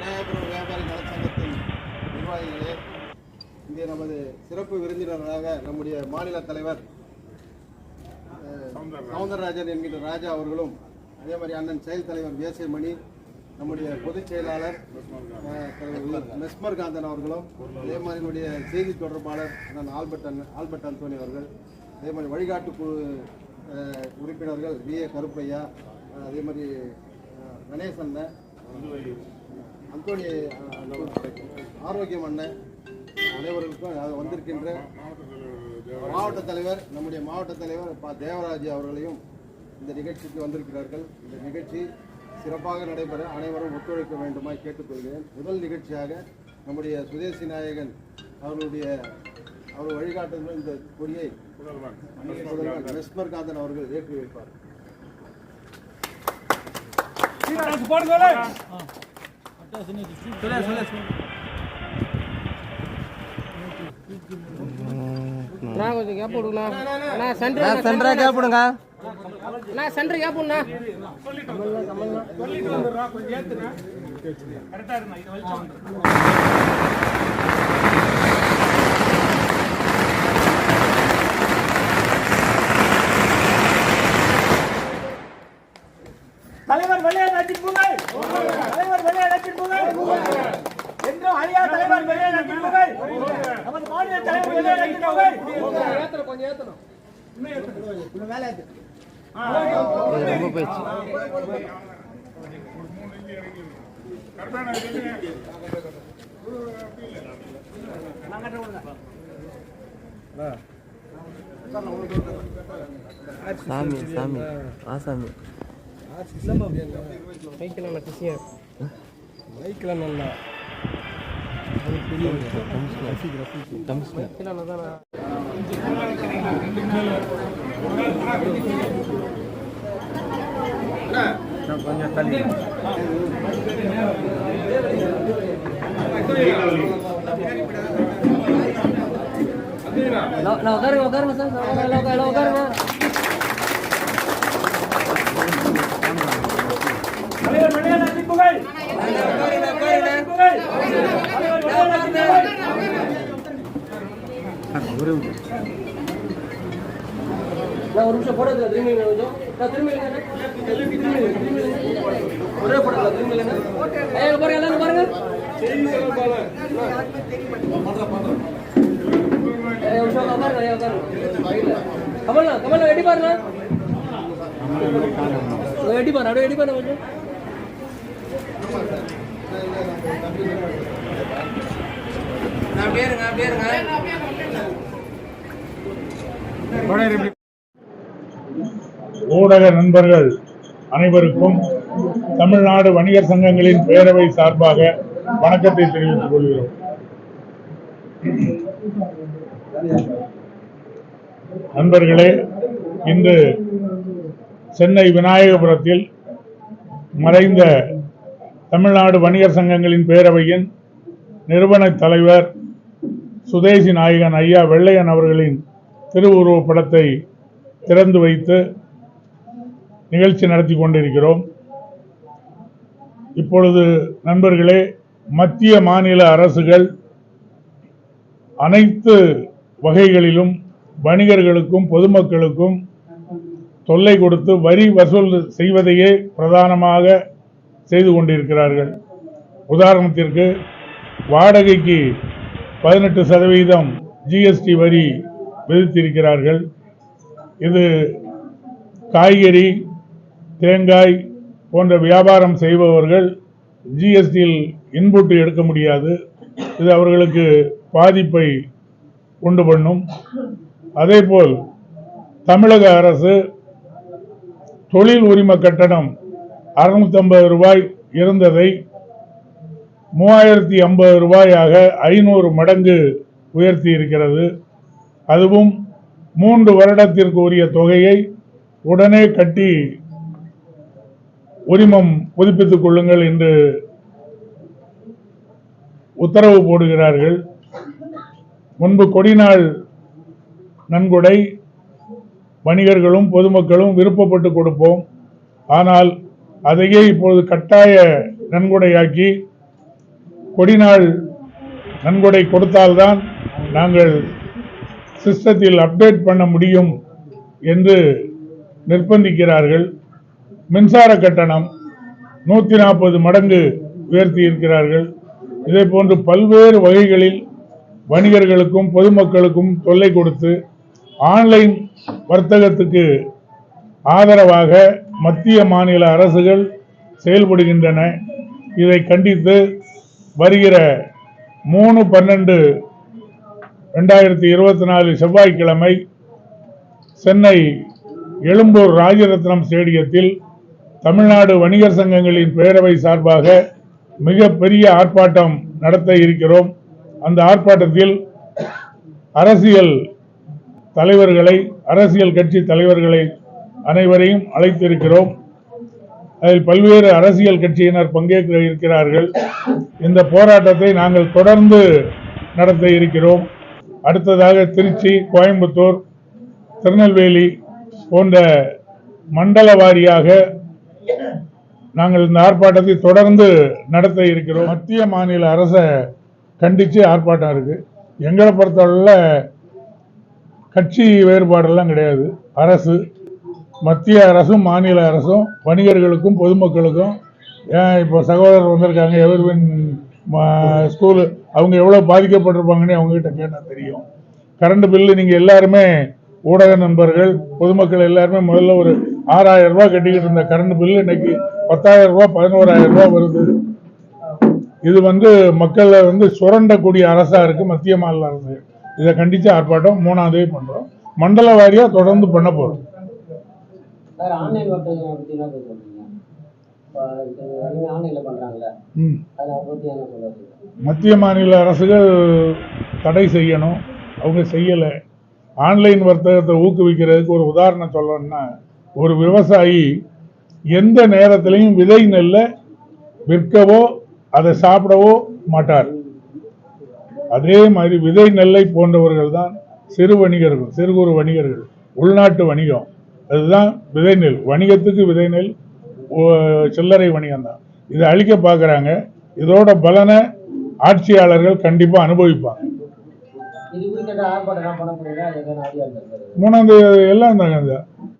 விநாயகபுரம் வியாபாரி நலச்சங்கத்தின் நிர்வாகிகளே இங்கே நமது சிறப்பு விருந்தினராக நம்முடைய மாநில தலைவர் சவுந்தரராஜன். என்கிற ராஜா அவர்களும் அதே மாதிரி அண்ணன் செயல் தலைவர் விஎஸ்ஐ மணி நம்முடைய பொதுச் செயலாளர் மெஸ்மர் காந்தன் அவர்களும் அதே மாதிரி நம்முடைய செய்தி தொடர்பாளர் அண்ணன் ஆல்பர்ட் ஆல்பர்ட் அந்தோனி அவர்கள் அதே மாதிரி வழிகாட்டு குழு உறுப்பினர்கள் வி ஏ கருப்பையா அதே மாதிரி கணேசன் அந்தோணி ஆரோக்கியம் அண்ணன் அனைவருக்கும் வந்திருக்கின்ற மாவட்ட தலைவர் நம்முடைய மாவட்ட தலைவர் ப. தேவராஜ் அவர்களையும் இந்த நிகழ்ச்சிக்கு வந்திருக்கிறார்கள். இந்த நிகழ்ச்சி சிறப்பாக நடைபெற அனைவரும் ஒத்துழைக்க வேண்டுமாய் கேட்டுக்கொள்கிறேன். முதல் நிகழ்ச்சியாக நம்முடைய சுதேசி நாயகன் அவர்களுடைய அவர் வழிகாட்டுதல் இந்த கொடியை முதல்வர் அவர்கள் ஏற்றி வைப்பார். நான் கொஞ்சம் கேப் விடுங்கண்ணா அண்ணா சென்டர் நான் சென்டரா கேப்பிடுங்க அண்ணா சென்டர் கேப் விடுண்ணா தலைவர் விளையாட்டின் புகழ். தலைவர் விளையாட்டின் புகழ். என்றும் அழியா தலைவர் விளையாட்டின் புகழ். நமது மாநில தலைவர் விளையாட்டின் புகழ். கொஞ்சம் ஏத்தணும் ரொம்ப போயிடுச்சு சாமி. சாமி ஆசாமி மைக்கில் அண்ணா கிருஷ்ணன் கமிஷனர் மைக்கில் அண்ணா தானே நான் உட்காருங்க உட்காருங்க சார். எல்லாம் உட்காருங்க. நான் ஒரு நிமிஷம் போட திரும்பி கொஞ்சம். நான் திரும்பி. ஒரே போட திரும்பி பாருங்க எல்லாரும் பாருங்க. கமலா கமலா வெட்டி பாருங்க வெட்டி பாரு அப்படியே வெட்டி பாருங்க கொஞ்சம். அப்படியே இருங்க அப்படியே இருங்க. ஊடக நண்பர்கள் அனைவருக்கும் தமிழ்நாடு வணிகர் சங்கங்களின் பேரவை சார்பாக வணக்கத்தை தெரிவித்துக் கொள்கிறோம். நண்பர்களே இன்று சென்னை விநாயகபுரத்தில் மறைந்த தமிழ்நாடு வணிகர் சங்கங்களின் பேரவையின் நிறுவன தலைவர் சுதேசி நாயகன் ஐயா வெள்ளையன் அவர்களின் திருவுருவப் படத்தை திறந்து வைத்து நிகழ்ச்சி நடத்தி கொண்டிருக்கிறோம். இப்பொழுது நண்பர்களே மத்திய மாநில அரசுகள் அனைத்து வகைகளிலும் வணிகர்களுக்கும் பொதுமக்களுக்கும் தொல்லை கொடுத்து வரி வசூல் செய்வதையே பிரதானமாக செய்து கொண்டிருக்கிறார்கள். உதாரணத்திற்கு வாடகைக்கு பதினெட்டு சதவீதம் ஜிஎஸ்டி வரி விதித்திருக்கிறார்கள். இது காய்கறி தேங்காய் போன்ற வியாபாரம் செய்பவர்கள் ஜிஎஸ்டியில் இன்புட்டு எடுக்க முடியாது. இது அவர்களுக்கு பாதிப்பை உண்டு பண்ணும். அதேபோல் தமிழக அரசு தொழில் உரிம கட்டணம் அறுநூத்தி ரூபாய் இருந்ததை மூவாயிரத்தி ஐம்பது ரூபாயாக ஐநூறு மடங்கு உயர்த்தி இருக்கிறது அதுவும் மூன்று வருடத்திற்கு உரிய தொகையை உடனே கட்டி உரிமம் புதுப்பித்துக் கொள்ளுங்கள் என்று உத்தரவு போடுகிறார்கள். முன்பு கொடிநாள் நன்கொடை வணிகர்களும் பொதுமக்களும் விருப்பப்பட்டு கொடுப்போம். ஆனால் அதையே இப்பொழுது கட்டாய நன்கொடையாக்கி கொடிநாள் நன்கொடை கொடுத்தால்தான் நாங்கள் சிஸ்டத்தில் அப்டேட் பண்ண முடியும் என்று நிர்பந்திக்கிறார்கள். மின்சார கட்டணம் நூற்றி நாற்பது மடங்கு உயர்த்தி இருக்கிறார்கள் இதே போன்று பல்வேறு வகைகளில் வணிகர்களுக்கும் பொதுமக்களுக்கும் தொல்லை கொடுத்து ஆன்லைன் வர்த்தகத்துக்கு ஆதரவாக மத்திய மாநில அரசுகள் செயல்படுகின்றன. இதை கண்டித்து வருகிற மூணு பன்னெண்டு ரெண்டாயிரத்தி இருபத்தி நாலு செவ்வாய்க்கிழமை சென்னை எழும்பூர் ராஜரத்னம் ஸ்டேடியத்தில் தமிழ்நாடு வணிகர் சங்கங்களின் பேரவை சார்பாக மிகப்பெரிய ஆர்ப்பாட்டம் நடத்த இருக்கிறோம். அந்த ஆர்ப்பாட்டத்தில் அரசியல் தலைவர்களை அரசியல் கட்சி தலைவர்களை அனைவரையும் அழைத்திருக்கிறோம். அதில் பல்வேறு அரசியல் கட்சியினர் பங்கேற்க இருக்கிறார்கள். இந்த போராட்டத்தை நாங்கள் தொடர்ந்து நடத்த இருக்கிறோம். அடுத்ததாக திருச்சி கோயம்புத்தூர் திருநெல்வேலி போன்ற மண்டல வாரியாக நாங்கள் இந்த ஆர்ப்பாட்டத்தை தொடர்ந்து நடத்த இருக்கிறோம். மத்திய மாநில அரசை கண்டித்து ஆர்ப்பாட்டம் இருக்குது எங்களை பொறுத்தவரையில் கட்சி வேறுபாடெல்லாம் கிடையாது. அரசு மத்திய அரசும் மாநில அரசும் வணிகர்களுக்கும் பொதுமக்களுக்கும் ஏன் இப்போ சகோதரர் வந்திருக்காங்க எவர்வின் ஸ்கூலு அவங்க எவ்வளோ பாதிக்கப்பட்டிருப்பாங்கன்னு அவங்ககிட்ட கேட்டால் தெரியும். கரண்ட் பில்லு நீங்கள் எல்லாருமே ஊடக நண்பர்கள் பொதுமக்கள் எல்லாருமே முதல்ல ஒரு ஆறாயிரம் ரூபாய் கட்டிக்கிட்டு இருந்த கரண்ட் பில்லு இன்னைக்கு பத்தாயிரம் ரூபாய் பதினோராயிரம் ரூபாய் வருது. இது வந்து மக்களை வந்து சுரண்டக்கூடிய அரசா இருக்கு மத்திய மாநில அரசு. இதை கண்டிச்சு ஆர்ப்பாட்டம் மூணாம் தேதி பண்றோம். மண்டல வாரியா தொடர்ந்து பண்ண போறோம். சார் ஆன்லைன் வர்த்தகம் பற்றி என்ன சார் சொல்றீங்க இப்போ எல்லாமே ஆன்லைனில் பண்ணுறாங்கல்ல ம். அதை பற்றி என்ன சொல்லுவாங்க மத்திய மாநில அரசுகள் தடை செய்யணும். அவங்க செய்யலை. ஆன்லைன் வர்த்தகத்தை ஊக்குவிக்கிறதுக்கு ஒரு உதாரணம் சொல்லணும்னா ஒரு விவசாயி எந்த நேரத்திலையும் விதை நெல்லை விற்கவோ அதை சாப்பிடவோ மாட்டார். அதே மாதிரி விதை நெல்லை போன்றவர்கள் தான் சிறு வணிகர்கள் சிறு குறு வணிகர்கள் உள்நாட்டு வணிகம். அதுதான் விதை நெல். வணிகத்துக்கு விதை நெல் சில்லறை வணிகம் தான். இதை அழிக்க பார்க்குறாங்க. இதோட பலனை ஆட்சியாளர்கள் கண்டிப்பாக அனுபவிப்பாங்க. மூணாம் தேதி எல்லாம் தாங்க